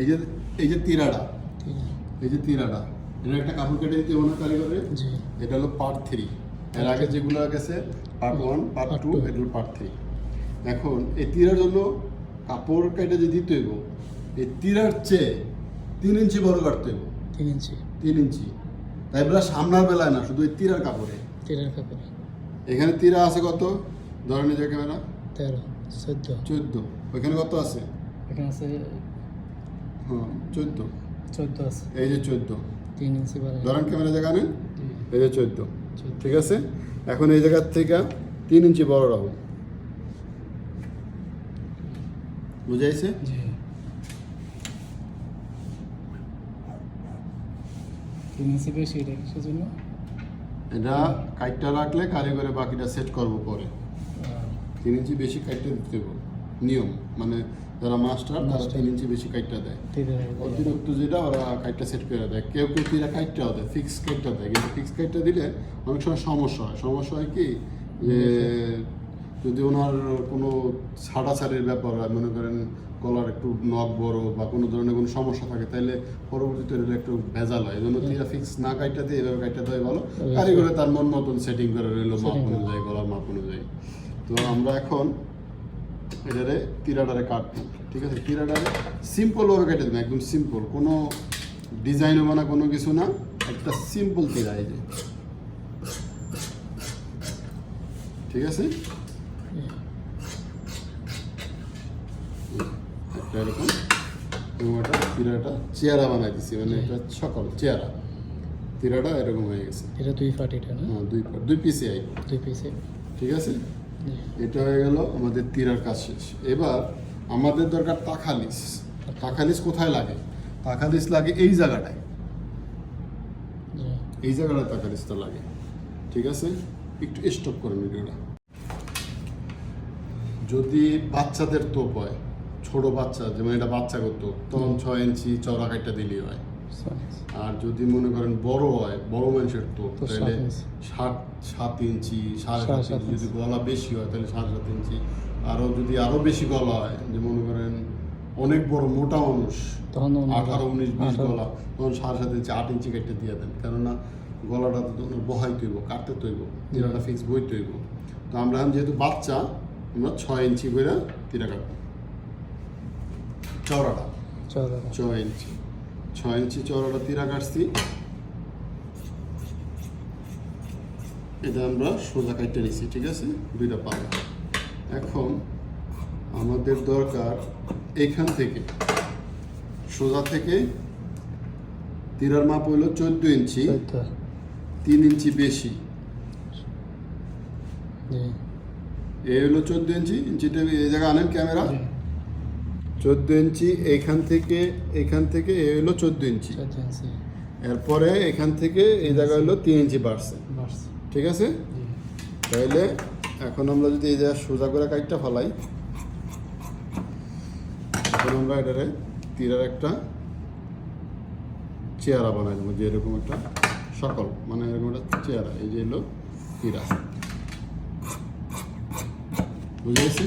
এই যে এই যে তিরাটা এই যে তিরাটা এটা একটা কাপড় কেটে দিতে ওনার কারিগরে? এটা হলো পার্ট থ্রি এর আগে যেগুলো গেছে পার্ট ওয়ান পার্ট টু। এটা হলো পার্ট থ্রি এখন এই তিরার জন্য কাপড় কেটে যে দিতে হইব এই তিরার চেয়ে তিন ইঞ্চি বড় কাটতে হইব। তিন ইঞ্চি। তিন ইঞ্চি। তাই বলে সামনার বেলায় না শুধু এই তিরার কাপড়ে। তেলের কাপড়। এখানে তিরা আছে কত? ধরেন যে ক্যামেরা। তেরো চোদ্দ। চোদ্দ। ওইখানে কত আছে? এখানে আছে চোদ্দ। চোদ্দ আছে। এই যে চোদ্দ। তিন ইঞ্চি ধরেন ক্যামেরা জায়গা নেন। এই যে চোদ্দ। ঠিক আছে? এখন এই জায়গার থেকে তিন ইঞ্চি বড় রাখুন বুঝাইছে? তিন ইঞ্চি বেশি এটা কিসের জন্য এটা কাইটটা রাখলে কারিগরে বাকিটা সেট করব পরে। তিন ইঞ্চি বেশি কাইটটা দিতে নিয়ম। মানে যারা মাস্টার তারা তিন ইঞ্চি বেশি কাইটটা দেয়। অতিরিক্ত যেটা ওরা কাইটটা সেট করে দেয়। কেউ কেউ তিরা কাইটটাও দেয় ফিক্স কাইটটা দেয়। কিন্তু ফিক্স কাইটটা দিলে অনেক সময় সমস্যা হয়। সমস্যা হয় কি? যে যদি ওনার কোনো ছাড়াছাড়ির ব্যাপার হয় মনে করেন গলার একটু নখ বড় বা কোনো ধরনের কোনো সমস্যা থাকে তাহলে পরবর্তীতে এটা একটু ভেজাল হয়। এই জন্য তিরা ফিক্স না কাইটটা দিয়ে এভাবে কাইটটা দেয় ভালো। কারিগরে তার মন মতন সেটিং করে রইল মাপ অনুযায়ী গলার মাপ অনুযায়ী। তো আমরা এখন এটারে তিরাডারে কাটবো ঠিক আছে? তিরাডারে সিম্পল ভাবে কেটে দেবেন একদম সিম্পল কোনো ডিজাইন হবে না কোনো কিছু না একটা সিম্পল তিরা এই যে। ঠিক আছে? একটা এরকম এবং একটা তিরাটা চেয়ারা বানাই দিছি মানে এটা সকল চেয়ারা। তিরাটা এরকম হয়ে গেছে। এটা দুই ফাট এটা না? হ্যাঁ দুই দুই পিসে আই দুই পিসে ঠিক আছে? এটা হয়ে গেল আমাদের তীরার কাজ শেষ। এবার আমাদের দরকার তাখালিস তাখালিস কোথায় লাগে? তাখালিস লাগে এই জায়গাটায়। এই জায়গাটায় তাখালিসটা লাগে। ঠিক আছে? একটু স্টপ করেন ভিডিওটা যদি বাচ্চাদের তোপ হয় ছোট বাচ্চা যেমন এটা বাচ্চা করতো তখন ছয় ইঞ্চি চওড়া কাইটটা দিলেই হয়। আর যদি মনে করেন বড় হয় বড় মানুষের তো তাহলে। সাত সাত ইঞ্চি সাড়ে সাত ইঞ্চি যদি গলা বেশি হয় তাহলে সাড়ে সাত ইঞ্চি। আরও যদি আরও বেশি গলা হয় যে মনে করেন অনেক বড় মোটা মানুষ তখন আঠারো উনিশ বিশ গলা তখন সাড়ে সাত ইঞ্চি আট ইঞ্চি কেটে দিয়ে দেন। কেননা গলাটা তো তখন বহাই তৈব কাটতে তৈব তিরাটা ফিক্স বই তৈব। তো আমরা যেহেতু বাচ্চা আমরা ছয় ইঞ্চি করে তিরা কাটবো। চওড়াটা। চলো ছয় ইঞ্চি। ছয় ইঞ্চি চওড়াটা তিরা কাটছি এটা আমরা সোজা কাটতে নিছি ঠিক আছে? দুইটা পাল্লা এখন আমাদের দরকার এখান থেকে সোজা থেকে তিরার মাপ হইল চোদ্দ ইঞ্চি তিন ইঞ্চি বেশি। এ হলো চোদ্দ ইঞ্চি ইঞ্চিটা এই জায়গায় আনেন ক্যামেরা। চোদ্দ ইঞ্চি এখান থেকে এখান থেকে এ হলো চোদ্দ ইঞ্চি। এরপরে এখান থেকে এই জায়গা হলো তিন ইঞ্চি বাড়ছে। ঠিক আছে? তাহলে এখন আমরা যদি এই জায়গা সোজা করে কাইটটা ফালাই এখন আমরা এটারে তীরের একটা চেয়ারা বানাই দেবো যে এরকম একটা সকল মানে এরকম একটা চেয়ারা এই যে এলো তীরা। বুঝে গেছি.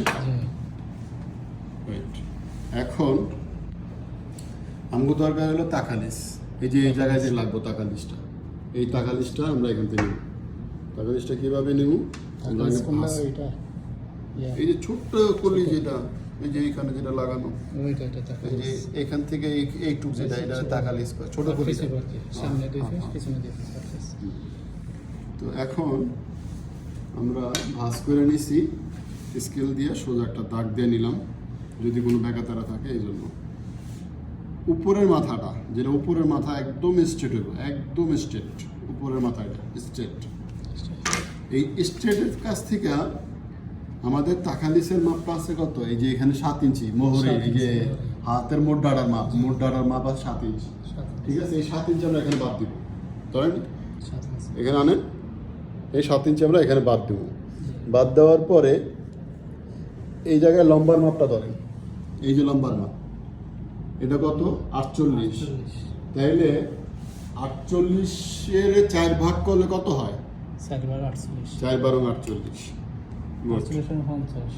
এখন আমগো দরকার হলো তাকালিস এই যে এই জায়গায় যে লাগবো তাকালিসটা এই তাকালিসটা আমরা এখান থেকে নিব। তাকালিসটা কীভাবে নিব? এই যে ছোট্ট কলি যেটা এই যে এইখানে যেটা লাগানো। এই যে এখান থেকে এই এইটুক যেটা এটা তাকালিস ছোট দুই হ্যাঁ, হ্যাঁ। দুই তো এখন আমরা ভাঁজ করে নিছি। স্কেল দিয়ে সোজা একটা দাগ দিয়ে নিলাম। যদি কোনো ব্যাকাতারা থাকে এই জন্য। উপরের মাথাটা যেটা উপরের মাথা একদম স্ট্রেট হইব একদম স্ট্রেট উপরের মাথা এটা স্ট্রেট এই স্ট্রেটের কাছ থেকে আমাদের তাকালিসের মাপটা আছে কত? এই যে এখানে সাত ইঞ্চি মোহরে এই যে হাতের মোট ডাড়ার মাপ মোট ডাড়ার মাপ আছে সাত ইঞ্চি। ঠিক আছে? এই সাত ইঞ্চি আমরা এখানে বাদ দিব। তাই? এখানে আনেন। এই সাত ইঞ্চি আমরা এখানে বাদ দেবো। বাদ দেওয়ার পরে এই জায়গায় লম্বার মাপটা ধরেন। এই যে লম্বার মাপ। এটা কত? আটচল্লিশ। তাইলে আটচল্লিশের চার ভাগ করলে কত হয়? চার বারো আটচল্লিশ। আটচল্লিশ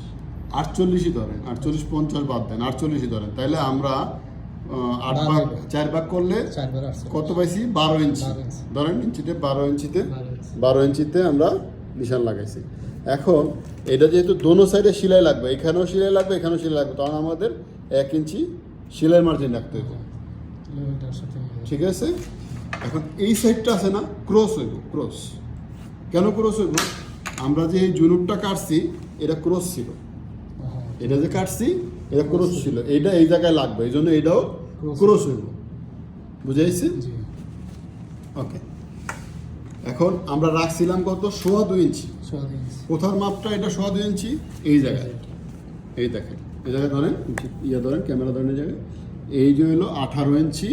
আটচল্লিশই ধরেন। আটচল্লিশ পঞ্চাশ বাদ দেন। আটচল্লিশই ধরেন। তাইলে আমরা আট ভাগ ভাগ। চার ভাগ করলে কত পাইছি? বারো ইঞ্চি। ধরেন ইঞ্চিতে বারো ইঞ্চিতে বারো ইঞ্চিতে আমরা নিশান লাগাইছি। এখন এটা যেহেতু দোনো সাইডে সেলাই লাগবে এখানেও সেলাই লাগবে এখানেও সেলাই লাগবে তখন আমাদের এক ইঞ্চি সেলাই মার্জিন রাখতে হবে। মিলে। ঠিক আছে? এখন এই সাইডটা আছে না ক্রস হইব ক্রস কেন ক্রস হইব? আমরা যে এই জুনুপটা কাটছি এটা ক্রস ছিল। এটা যে কাটছি এটা ক্রস ছিল। এইটা এই জায়গায় লাগবে এই জন্য এটাও ক্রস হইব। বুঝাইছি ওকে এখন আমরা রাখছিলাম কত? সোয়া দুই ইঞ্চি। কোথার মাপটা এটা সোয়া দুই ইঞ্চি? এই জায়গায়। এই দেখেন এই জায়গায় ধরেন ইয়ে ধরেন ক্যামেরা ধরেন এই জায়গায়। এই যে হলো আঠারো ইঞ্চি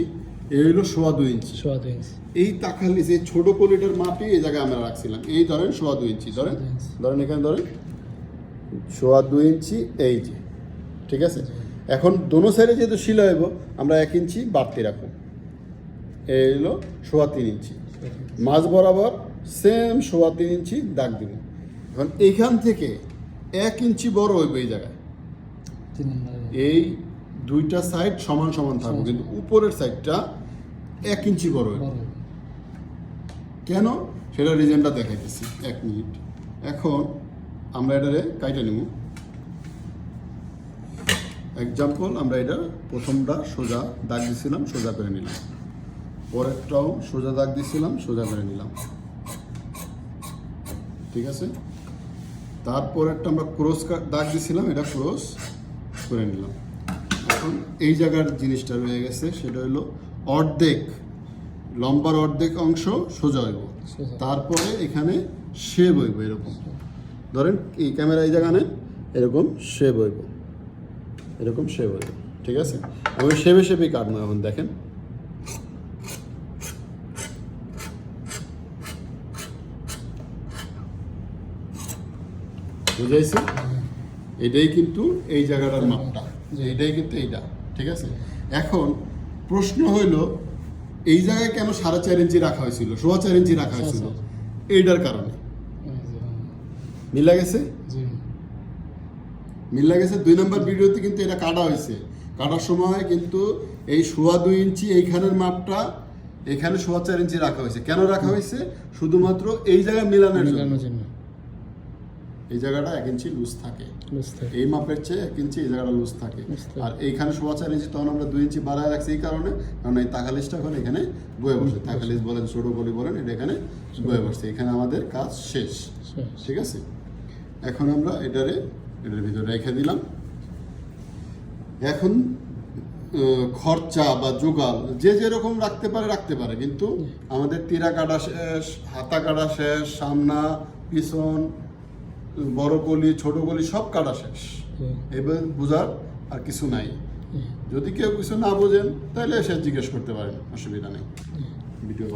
এই হলো সোয়া দুই ইঞ্চি। সোয়া দুই ইঞ্চি। এই তাকালি যে ছোট কলিটার মাপই এই জায়গায় আমরা রাখছিলাম। এই ধরেন সোয়া দুই ইঞ্চি ধরেন। ধরেন এখানে ধরেন। সোয়া দুই ইঞ্চি এই যে। ঠিক আছে? এখন দোনো সাইডে যেহেতু শিলা হইব আমরা এক ইঞ্চি বাড়তি রাখব। এই হলো সোয়া তিন ইঞ্চি। মাঝ বরাবর সেম সোয়া তিন ইঞ্চি দাগ দিব। এখন এইখান থেকে এক ইঞ্চি বড় হইবে এই জায়গায়। এই দুইটা সাইড সমান সমান থাকবে কিন্তু উপরের সাইডটা এক ইঞ্চি বড় হইবে। কেন? সেটা রিজনটা দেখাইতেছি এক মিনিট। এখন আমরা এটারে কাইটা নিব। এক্সাম্পল আমরা এটা প্রথমটা সোজা দাগ দিছিলাম সোজা করে নিলাম। পরেরটাও সোজা দাগ দিছিলাম সোজা করে নিলাম। ঠিক আছে? তারপরেরটা আমরা ক্রস দাগ দিছিলাম এটা ক্রস করে নিলাম। এখন এই জায়গার জিনিসটা রয়ে গেছে সেটা হলো অর্ধেক লম্বার অর্ধেক অংশ সোজা হইব। তারপরে এখানে শেপ হইব এরকম। ধরেন এই ক্যামেরা এই জায়গা নেন এরকম শেপ হইব। এরকম শেপ হইব। ঠিক আছে? আমি শেপে শেপেই কাটবো এখন দেখেন। বুঝাইছি? এটাই কিন্তু এই জায়গাটার মাপটা যে এটাই কিন্তু এইটা ঠিক আছে? এখন প্রশ্ন হইল এই জায়গায় কেন সাড়ে চার ইঞ্চি রাখা হয়েছিল সোয়া চার ইঞ্চি রাখা হয়েছিল? এইটার কারণে। এই যে, মিলা গেছে জি। মিলা গেছে দুই নম্বর ভিডিওতে কিন্তু এটা কাটা হয়েছে। কাটার সময় কিন্তু এই সোয়া দুই ইঞ্চি এইখানের মাপটা এখানে সোয়া চার ইঞ্চি রাখা হয়েছে। কেন রাখা হয়েছে? শুধুমাত্র এই জায়গায় মিলানোর জন্য। এই জায়গাটা এক ইঞ্চি লুজ থাকে। এই মাপের চেয়ে এক ইঞ্চি এই জায়গাটা লুজ থাকে। আর এইখানে সোয়া চার ইঞ্চি তখন আমরা দুই ইঞ্চি বাড়ায় রাখছি এই কারণে কারণ এই তাকালিশটা এখন এখানে বয়ে বসে। তাকালিশ বলেন ছোটো গলি বলেন এটা এখানে বয়ে বসছে। এখানে আমাদের কাজ শেষ। ঠিক আছে? এখন আমরা এটারে এটার ভিতরে রেখে দিলাম। এখন খরচা বা জোগাল যে যেরকম রাখতে পারে রাখতে পারে। কিন্তু আমাদের তীরা কাটা শেষ হাতা কাটা শেষ সামনা পিছন বড় গলি ছোট গলি সব কাটা শেষ। এবার বোঝার আর কিছু নাই। যদি কেউ কিছু না বোঝেন তাহলে সে জিজ্ঞেস করতে পারেন অসুবিধা নেই। ভিডিও